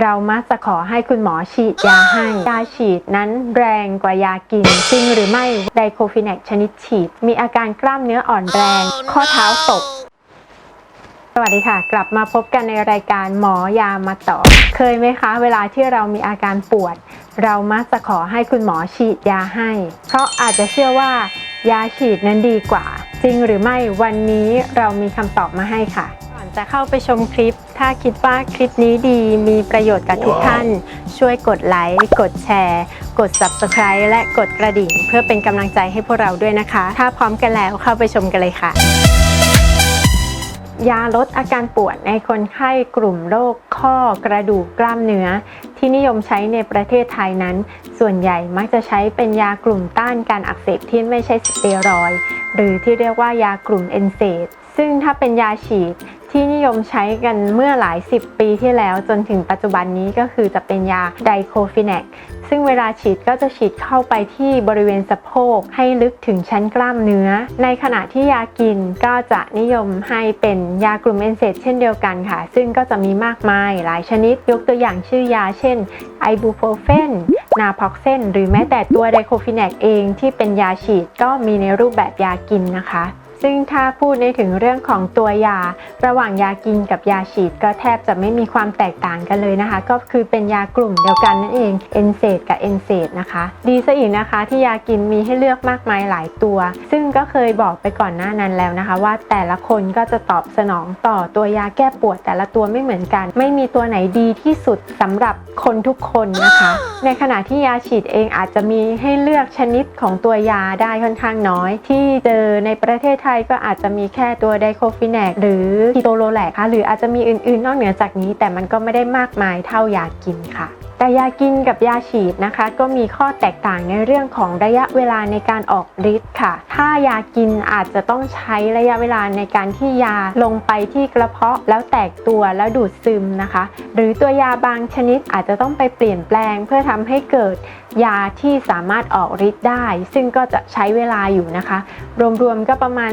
เรามักจะขอให้คุณหมอฉีดยาให้ ยาฉีดนั้นแรงกว่ายากิน จริงหรือไม่ไดโคฟิแนกชนิดฉีด มีอาการกล้ามเนื้ออ่อนแรง ข้อเท้าตก สวัสดีค่ะ กลับมาพบกันในรายการหมอยามาต่อ เคยไหมคะ เวลาที่เรามีอาการปวด เรามักจะขอให้คุณหมอฉีดยาให้ เพราะอาจจะเชื่อว่ายาฉีดนั้นดีกว่า จริงหรือไม่วันนี้เรามีคำตอบมาให้ค่ะก่อน จะเข้าไปชมคลิป ถ้าคิดว่าคลิปนี้ดีมีประโยชน์กับทุกท่าน ช่วยกดไลค์ กดแชร์ กด Subscribe และกดกระดิ่ง เพื่อเป็นกำลังใจให้พวกเราด้วยนะคะ ถ้าพร้อมกันแล้วเข้าไปชมกันเลยค่ะ ยาลดอาการปวดในคนไข้กลุ่มโรคข้อกระดูกกล้ามเนื้อ ที่นิยมใช้ในประเทศไทยนั้น ส่วนใหญ่มักจะใช้เป็นยากลุ่มต้านการอักเสบที่ไม่ใช่สเตียรอยด์หรือที่เรียกว่ายากลุ่มเอนเซดซึ่งถ้าเป็นยาฉีด ที่นิยมใช้กันเมื่อหลายสิบปีที่แล้วจนถึงปัจจุบันนี้ก็คือจะเป็นยาไดโคฟิแนกซึ่งเวลาฉีดก็จะฉีดเข้าไปที่บริเวณสะโพกให้ลึกถึงชั้นกล้ามเนื้อ ในขณะที่ยากินก็จะนิยมให้เป็นยากลุ่มเอนเซดเช่นเดียวกันค่ะ ซึ่งก็จะมีมากมายหลายชนิดยกตัวอย่างชื่อยาเช่นไอบูโพเฟนนาพ็อกเซนหรือแม้แต่ตัวไดโคฟิแนกเองที่เป็นยาฉีดก็มีในรูปแบบยากินนะคะ ซึ่งถ้าพูดในถึงเรื่องของตัวยา ระหว่างยากินกับยาฉีดก็แทบจะไม่มีความแตกต่างกันเลยนะคะ ก็คือเป็นยากลุ่มเดียวกันนั่นเองเอนเซดกับเอนเซดนะคะ ดีซะอีกนะคะ ที่ยากินมีให้เลือกมากมายหลายตัว ซึ่งก็เคยบอกไปก่อนหน้านั้นแล้วนะคะ ว่าแต่ละคนก็จะตอบสนองต่อตัวยาแก้ปวดแต่ละตัวไม่เหมือนกัน ไม่มีตัวไหนดีที่สุดสำหรับ คนทุกคนนะคะ ในขณะที่ยาฉีดเองอาจจะมีให้เลือกชนิดของตัวยาได้ค่อนข้างน้อย ที่เจอในประเทศไทยก็อาจจะมีแค่ตัวไดโคฟิแนกหรือคีโตโลแลกค่ะหรืออาจจะมีอื่นๆ นอกเหนือจากนี้ แต่มันก็ไม่ได้มากมายเท่ายากินค่ะ แต่ยากินกับยาฉีดนะคะ ก็มีข้อแตกต่างในเรื่องของระยะเวลาในการออกฤทธิ์ค่ะ ถ้ายากินอาจจะต้องใช้ระยะเวลาในการที่ยาลงไปที่กระเพาะแล้วแตกตัวแล้วดูดซึมนะคะ หรือตัวยาบางชนิดอาจจะต้องไปเปลี่ยนแปลงเพื่อทำให้เกิดยาที่สามารถออกฤทธิ์ได้ ซึ่งก็จะใช้เวลาอยู่นะคะ รวมๆก็ประมาณ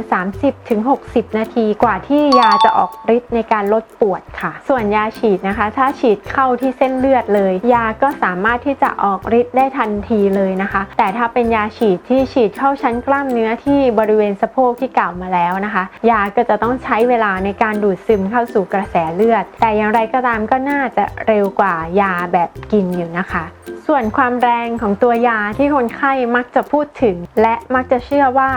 30-60 นาทีกว่าที่ยาจะออกฤทธิ์ในการลดปวดค่ะ ส่วนยาฉีดนะคะ ถ้าฉีดเข้าที่เส้นเลือดเลยยาาก็สามารถที่จะออกฤทธิ์ได้ทันทีเลยนะคะ แต่ถ้าเป็นยาฉีดที่ฉีดเข้าชั้นกล้ามเนื้อที่บริเวณสะโพกที่กล่าวมาแล้วนะคะ ยาก็จะต้องใช้เวลาในการดูดซึมเข้าสู่กระแสเลือด แต่อย่างไรก็ตามก็น่าจะเร็วกว่ายาแบบกินอยู่นะคะ ส่วนความแรงของตัวยาที่คนไข้มักจะพูดถึง และมักจะเชื่อว่า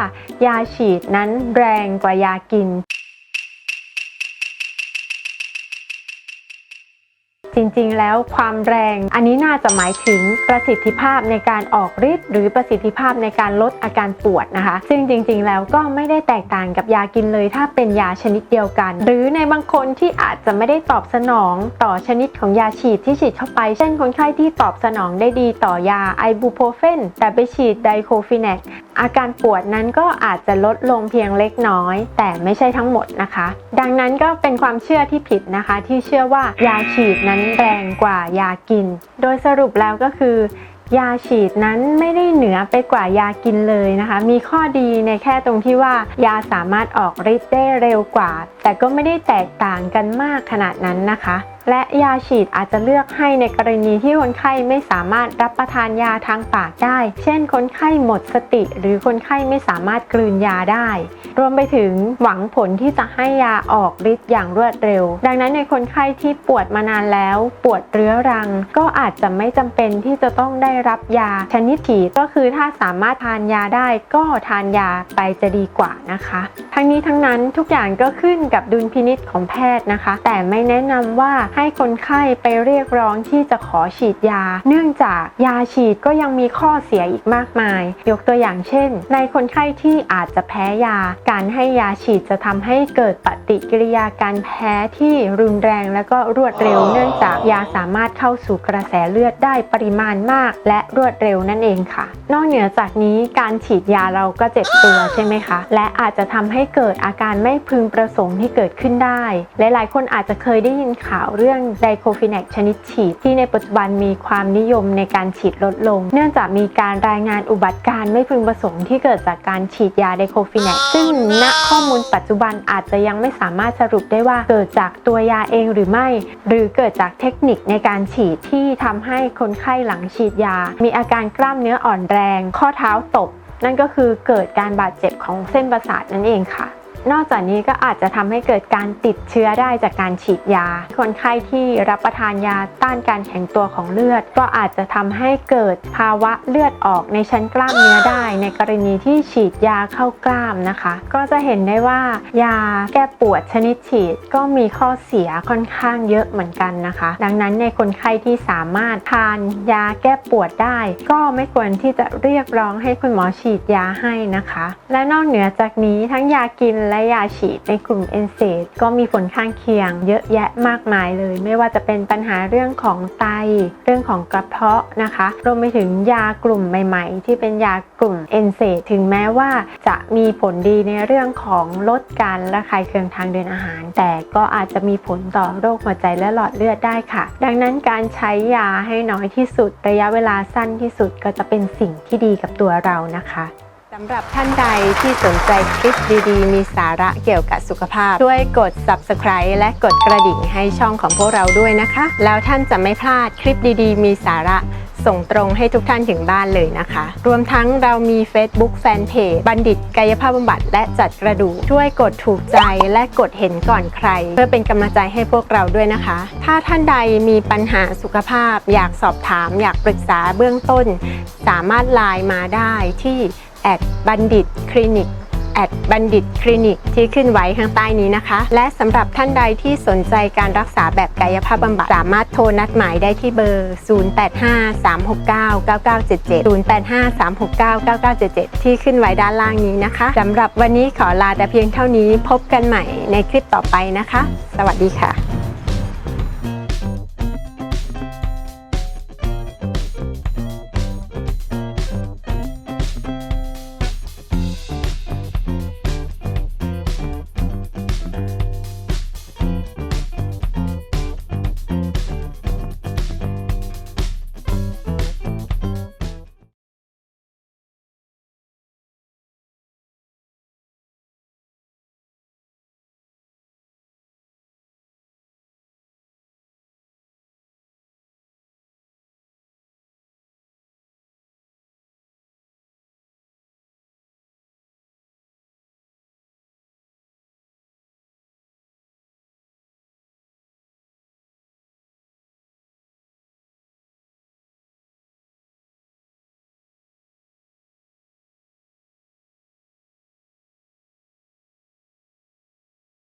ยาฉีดนั้นแรงกว่ายากิน จริงๆ แล้วความแรง อันนี้น่าจะหมายถึงประสิทธิภาพในการออกฤทธิ์หรือประสิทธิภาพในการลดอาการปวดนะคะ ซึ่งจริงๆ แล้วก็ไม่ได้แตกต่างกับยากินเลย ถ้าเป็นยาชนิดเดียวกัน หรือในบางคนที่อาจจะไม่ได้ตอบสนองต่อชนิดของยาฉีดที่ฉีดเข้าไป เช่นคนไข้ที่ตอบสนองได้ดีต่อยาไอบูโพรเฟนแต่ไปฉีดไดโคฟิแนกอาการปวดนั้นก็อาจจะลดลงเพียงเล็กน้อย แต่ไม่ใช่ทั้งหมดนะคะ ดังนั้นก็เป็นความเชื่อที่ผิดนะคะ ที่เชื่อว่ายาฉีดนั้นแรงกว่ายากิน โดยสรุปแล้วก็คือยาฉีดนั้นไม่ได้เหนือไปกว่ายากินเลยนะคะ มีข้อดีในแค่ตรงที่ว่ายาสามารถออกฤทธิ์ได้เร็วกว่า แต่ก็ไม่ได้แตกต่างกันมากขนาดนั้นนะคะและยาฉีดอาจจะเลือกให้ในกรณีที่คนไข้ไม่สามารถรับประทานยาทางปากได้ เช่น คนไข้หมดสติ หรือคนไข้ไม่สามารถกลืนยาได้ รวมไปถึงหวังผลที่จะให้ยาออกฤทธิ์อย่างรวดเร็ว ดังนั้นในคนไข้ที่ปวดมานานแล้ว ปวดเรื้อรัง ก็อาจจะไม่จำเป็นที่จะต้องได้รับยาชนิดฉีดก็คือถ้าสามารถทานยาได้ก็ทานยาไปจะดีกว่านะคะ ทั้งนี้ทั้งนั้นทุกอย่างก็ขึ้นกับดุลพินิษของแพทย์นะคะ แต่ไม่แนะนำว่าให้คนไข้ไปเรียกร้องที่จะขอฉีดยา เนื่องจากยาฉีดก็ยังมีข้อเสียอีกมากมาย ยกตัวอย่างเช่น ในคนไข้ที่อาจจะแพ้ยา การให้ยาฉีดจะทำให้เกิดปฏิกิริยาการแพ้ที่รุนแรงและก็รวดเร็ว เนื่องจากยาสามารถเข้าสู่กระแสเลือดได้ปริมาณมาก และรวดเร็วนั่นเองค่ะ นอกเหนือจากนี้การฉีดยาเราก็เจ็บตัวใช่ไหมคะ และอาจจะทำให้เกิดอาการไม่พึงประสงค์ที่เกิดขึ้นได้ หลายๆ คนอาจจะเคยได้ยินข่าวเรื่องไดโคฟิแนกชนิดฉีด ที่ในปัจจุบันมีความนิยมในการฉีดลดลง เนื่องจากมีการรายงานอุบัติการณ์ไม่พึงประสงค์ที่เกิดจากการฉีดยาไดโคฟิแนกซึ่งณข้อมูลปัจจุบันอาจจะยังไม่สามารถสรุปได้ว่าเกิดจากตัวยาเองหรือไม่ หรือเกิดจากเทคนิคในการฉีดที่ทำให้คนไข้หลังฉีดยา มีอาการกล้ามเนื้ออ่อนแรงข้อเท้าตกนั่นก็คือเกิดการบาดเจ็บของเส้นประสาทนั่นเองค่ะ นอกจากนี้ก็อาจจะทำให้เกิดการติดเชื้อได้จากการฉีดยา คนไข้ที่รับประทานยาต้านการแข็งตัวของเลือด ก็อาจจะทำให้เกิดภาวะเลือดออกในชั้นกล้ามเนื้อได้ ในกรณีที่ฉีดยาเข้ากล้ามนะคะ ก็จะเห็นได้ว่ายาแก้ปวดชนิดฉีดก็มีข้อเสียค่อนข้างเยอะเหมือนกันนะคะ ดังนั้นในคนไข้ที่สามารถทานยาแก้ปวดได้ ก็ไม่ควรที่จะเรียกร้องให้คุณหมอฉีดยาให้นะคะ และนอกเหนือจากนี้ทั้งยากินและยาฉีดในกลุ่มเอนเซดก็มีผลข้างเคียง เยอะแยะมากมายเลย ไม่ว่าจะเป็นปัญหาเรื่องของไต เรื่องของกระเพาะนะคะ รวมไปถึงยากลุ่มใหม่ ๆ ที่เป็นยากลุ่มเอนเซดถึงแม้ว่าจะมีผลดีในเรื่องของลดการระคายเคืองทางเดินอาหาร แต่ก็อาจจะมีผลต่อโรคหัวใจและหลอดเลือดได้ค่ะ ดังนั้นการใช้ยาให้น้อยที่สุด ระยะเวลาสั้นที่สุดก็จะเป็นสิ่งที่ดีกับตัวเรานะคะ สำหรับท่านใดที่สนใจคลิปดีๆ มีสาระเกี่ยวกับสุขภาพ ช่วยกด subscribe และกดกระดิ่งให้ช่องของพวกเราด้วยนะคะ แล้วท่านจะไม่พลาดคลิปดีๆ มีสาระส่งตรงให้ทุกท่านถึงบ้านเลยนะคะ รวมทั้งเรามี Facebook Fanpage บัณฑิตกายภาพบำบัดและจัดกระดูก ช่วยกดถูกใจและกดเห็นก่อนใคร เพื่อเป็นกำลังใจให้พวกเราด้วยนะคะ ถ้าท่านใดมีปัญหาสุขภาพ อยากสอบถาม อยากปรึกษาเบื้องต้น สามารถไลน์มาได้ที่ แอดบัณฑิตคลินิกแอดบัณฑิตคลินิกที่ขึ้นไว้ข้างใต้นี้นะคะ และสำหรับท่านใดที่สนใจการรักษาแบบกายภาพบำบัด สามารถโทรนัดหมายได้ที่เบอร์ 0853699977 0853699977 ที่ขึ้นไว้ด้านล่างนี้นะคะสำหรับวันนี้ขอลาแต่เพียงเท่านี้พบกันใหม่ในคลิปต่อไปนะคะ สวัสดีค่ะ